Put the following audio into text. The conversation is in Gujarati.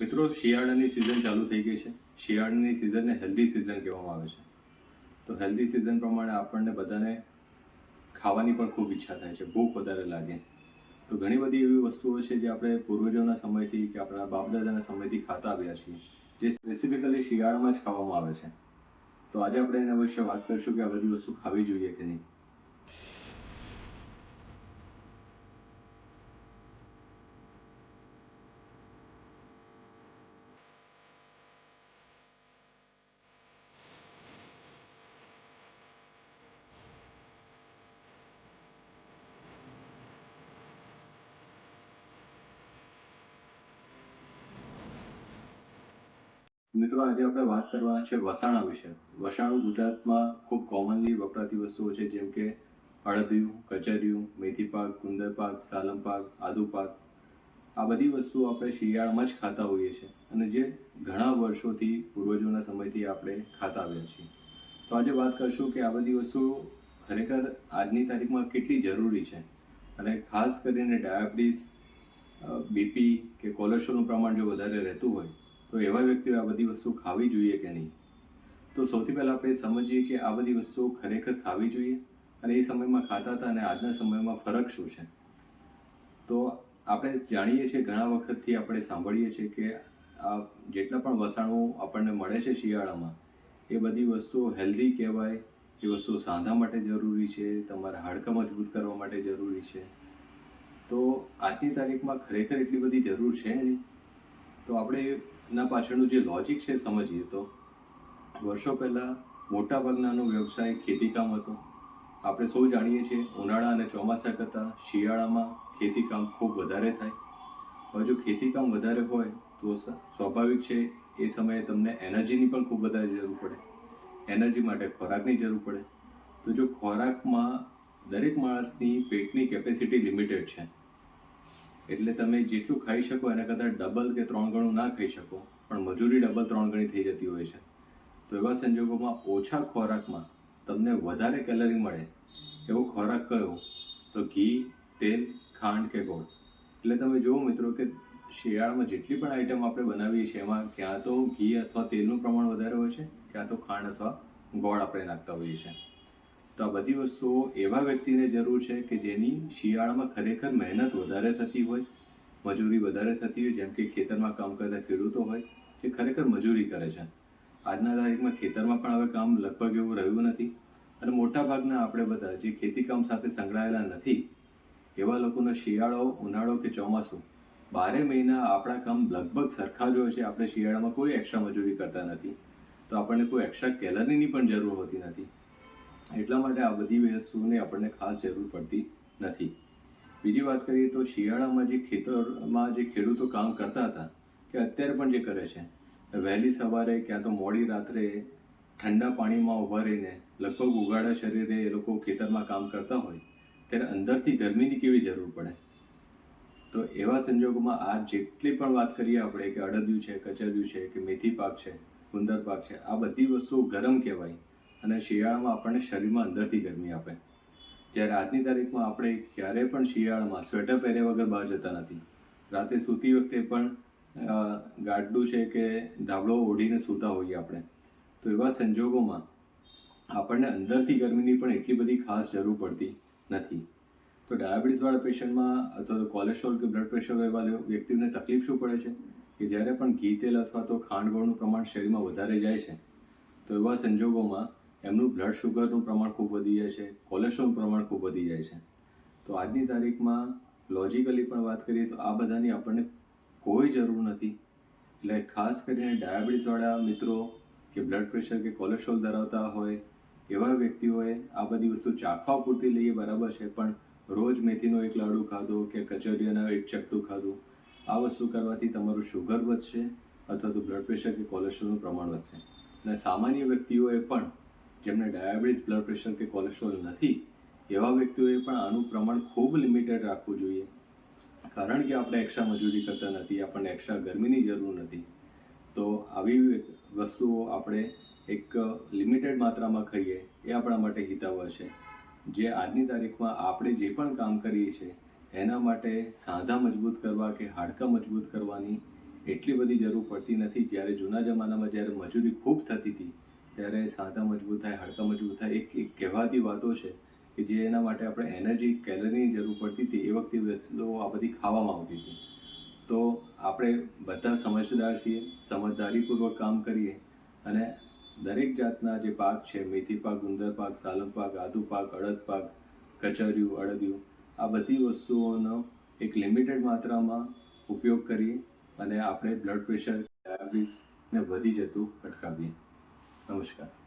મિત્રો, શિયાળાની સિઝન ચાલુ થઈ ગઈ છે. શિયાળાની સિઝનને હેલ્ધી સિઝન કહેવામાં આવે છે. તો હેલ્ધી સિઝન પ્રમાણે આપણને બધાને ખાવાની પણ ખૂબ ઈચ્છા થાય છે. ભૂખ વધારે લાગે. તો ઘણી બધી એવી વસ્તુઓ છે જે આપણે પૂર્વજોના સમયથી કે આપણા બાપદાદાના સમયથી ખાતા આવ્યા છીએ. જે સ્પેસિફિકલી શિયાળામાં જ ખાવામાં આવે છે. તો આજે આપણે એના વિશે વાત કરીશું કે આ બધી વસ્તુ ખાવી જોઈએ કે નહીં. મિત્રો, આજે આપણે વાત કરવાના છે વસાણા વિશે. વસાણું ગુજરાતમાં ખૂબ કોમનલી વપરાતી વસ્તુઓ છે, જેમ કે અડદિયું કચરિયું મેથી પાક ગુંદર પાક સાલમ પાક આદુ પાક આ બધી વસ્તુઓ આપણે શિયાળામાં જ ખાતા હોઈએ છીએ અને જે ઘણા વર્ષોથી પૂર્વજોના સમયથી આપણે ખાતા આવ્યા છીએ. તો આજે વાત કરશું કે આ બધી વસ્તુઓ ખરેખર આજની તારીખમાં કેટલી જરૂરી છે અને ખાસ કરીને ડાયાબિટીસ બીપી કે કોલેસ્ટ્રોલનું પ્રમાણ જો વધારે રહેતું હોય તો એવા વ્યક્તિઓ આ બધી વસ્તુ ખાવી જોઈએ કે નહીં? તો સૌથી પહેલાં આપણે સમજીએ કે આ બધી વસ્તુઓ ખરેખર ખાવી જોઈએ અને એ સમયમાં ખાતા હતા અને આજના સમયમાં ફરક શું છે? તો આપણે જાણીએ છીએ ઘણા વખતથી આપણે સાંભળીએ છીએ કે આ જેટલા પણ વસાણો આપણને મળે છે શિયાળામાં, એ બધી વસ્તુઓ હેલ્ધી કહેવાય, એ વસ્તુઓ સાંધા માટે જરૂરી છે, તમારા હાડકાં મજબૂત કરવા માટે જરૂરી છે. તો આજની તારીખમાં ખરેખર એટલી બધી જરૂર છે નહીં? તો આપણે એના પાછળનું જે લોજિક છે સમજીએ તો વર્ષો પહેલાં મોટાભાગનાનો વ્યવસાય ખેતીકામ હતો. આપણે સૌ જાણીએ છીએ ઉનાળા અને ચોમાસા કરતાં શિયાળામાં ખેતીકામ ખૂબ વધારે થાય. હવે જો ખેતીકામ વધારે હોય તો સ્વાભાવિક છે એ સમયે તમને એનર્જીની પણ ખૂબ વધારે જરૂર પડે. એનર્જી માટે ખોરાકની જરૂર પડે. તો જો ખોરાકમાં દરેક માણસની પેટની કેપેસિટી લિમિટેડ છે એટલે તમે જેટલું ખાઈ શકો એના કરતાં ડબલ કે ત્રણ ગણું ના ખાઈ શકો, પણ મજૂરી ડબલ ત્રણ ગણી થઈ જતી હોય છે. તો એવા સંજોગોમાં ઓછા ખોરાકમાં તમને વધારે કેલરી મળે એવો ખોરાક કયો? તો ઘી, તેલ, ખાંડ કે ગોળ. એટલે તમે જુઓ મિત્રો કે શિયાળામાં જેટલી પણ આઈટમ આપણે બનાવીએ છીએ, એમાં ક્યાં તો ઘી અથવા તેલનું પ્રમાણ વધારે હોય છે, ક્યાં તો ખાંડ અથવા ગોળ આપણે નાખતા હોઈએ છીએ. તો આ બધી વસ્તુઓ એવા વ્યક્તિને જરૂર છે કે જેની શિયાળામાં ખરેખર મહેનત વધારે થતી હોય, મજૂરી વધારે થતી હોય, જેમ કે ખેતરમાં કામ કરતા ખેડૂતો હોય, જે ખરેખર મજૂરી કરે છે. આજના તારીખમાં ખેતરમાં પણ હવે કામ લગભગ એવું રહ્યું નથી અને મોટાભાગના આપણે બધા જે ખેતીકામ સાથે સંકળાયેલા નથી, એવા લોકોનો શિયાળો, ઉનાળો કે ચોમાસું, બારે મહિના આપણા કામ લગભગ સરખા જ હોય છે. આપણે શિયાળામાં કોઈ એક્સ્ટ્રા મજૂરી કરતા નથી. તો આપણને કોઈ એક્સ્ટ્રા કેલરીની પણ જરૂર હોતી નથી. એટલા માટે આ બધી વસ્તુની આપણને ખાસ જરૂર પડતી નથી. બીજી વાત કરીએ તો શિયાળામાં જે ખેતરમાં જે ખેડૂતો કામ કરતા હતા, કે અત્યારે પણ જે કરે છે, વહેલી સવારે ક્યાં તો મોડી રાત્રે ઠંડા પાણીમાં ઊભા રહીને લગભગ ઉગાડા શરીરે એ લોકો ખેતરમાં કામ કરતા હોય, ત્યારે અંદરથી ગરમીની કેવી જરૂર પડે? તો એવા સંજોગોમાં આ જેટલી પણ વાત કરીએ આપણે કે અડદિયું છે, કચરિયું છે, કે મેથી પાક છે ગુંદર પાક છે, આ બધી વસ્તુઓ ગરમ કહેવાય. અને શિયાળામાં આપણને શરીરમાં અંદરથી ગરમી આપે. જ્યારે આજની તારીખમાં આપણે ક્યારેય પણ શિયાળામાં સ્વેટર પહેર્યા વગર બહાર જતા નથી. રાતે સૂતી વખતે પણ ગાડલું છે કે ધાબળો ઓઢીને સૂતા હોઈએ આપણે. તો એવા સંજોગોમાં આપણને અંદરથી ગરમીની પણ એટલી બધી ખાસ જરૂર પડતી નથી. તો ડાયાબિટીસવાળા પેશન્ટમાં અથવા તો કોલેસ્ટ્રોલ કે બ્લડ પ્રેશર એવા વ્યક્તિને તકલીફ શું પડે છે? કે જ્યારે પણ ઘી તેલ અથવા તો ખાંડ ગોળનું પ્રમાણ શરીરમાં વધારે જાય છે, તો એવા સંજોગોમાં એમનું બ્લડ શુગરનું પ્રમાણ ખૂબ વધી જાય છે કોલેસ્ટ્રોલનું પ્રમાણ ખૂબ વધી જાય છે. તો આજની તારીખમાં લોજિકલી પણ વાત કરીએ તો આ બધાની આપણને કોઈ જરૂર નથી. એટલે ખાસ કરીને ડાયાબિટીસવાળા મિત્રો કે બ્લડ પ્રેશર કે કોલેસ્ટ્રોલ ધરાવતા હોય, એવા વ્યક્તિઓએ આ બધી વસ્તુ ચાખવા પૂરતી લઈએ બરાબર છે, પણ રોજ મેથીનો એક લાડુ ખાધો કે કચોરીઓના એક ચકતું ખાધું, આ વસ્તુ કરવાથી તમારું શુગર વધશે અથવા તો બ્લડ પ્રેશર કે કોલેસ્ટ્રોલનું પ્રમાણ વધશે. અને સામાન્ય વ્યક્તિઓએ પણ જેમને ડાયાબિટીસ બ્લડ પ્રેશર કે કોલેસ્ટ્રોલ નથી, એવા વ્યક્તિઓએ પણ આનું પ્રમાણ ખૂબ લિમિટેડ રાખવું જોઈએ. કારણ કે આપણે એક્સ્ટ્રા મજૂરી કરતા નથી, આપણને એક્સ્ટ્રા ગરમીની જરૂર નથી. તો આવી વસ્તુઓ આપણે એક લિમિટેડ માત્રામાં ખાઈએ, એ આપણા માટે હિતાવહ છે. જે આજની તારીખમાં આપણે જે પણ કામ કરીએ છીએ, એના માટે સાંધા મજબૂત કરવા કે હાડકાં મજબૂત કરવાની એટલી બધી જરૂર પડતી નથી. જ્યારે જૂના જમાનામાં જ્યારે મજૂરી ખૂબ થતી હતી ત્યારે સાંધા મજબૂત થાય હાડકા મજબૂત થાય, એક એક કહેવાતી વાતો છે કે જે એના માટે આપણે એનર્જી, કેલરીની જરૂર પડતી હતી, એ વખતે વસ્તુઓ આ બધી ખાવામાં આવતી હતી. તો આપણે બધા સમજદાર છીએ, સમજદારીપૂર્વક કામ કરીએ અને દરેક જાતના જે પાક છે, મેથી પાક ગુંદર પાક સાલમ પાક, આદુ પાક, અડદ પાક કચરિયું અડદિયું આ બધી વસ્તુઓનો એક લિમિટેડ માત્રામાં ઉપયોગ કરીએ અને આપણે બ્લડ પ્રેશર ડાયાબિટીસને વધી જતું અટકાવીએ. 美味しかった。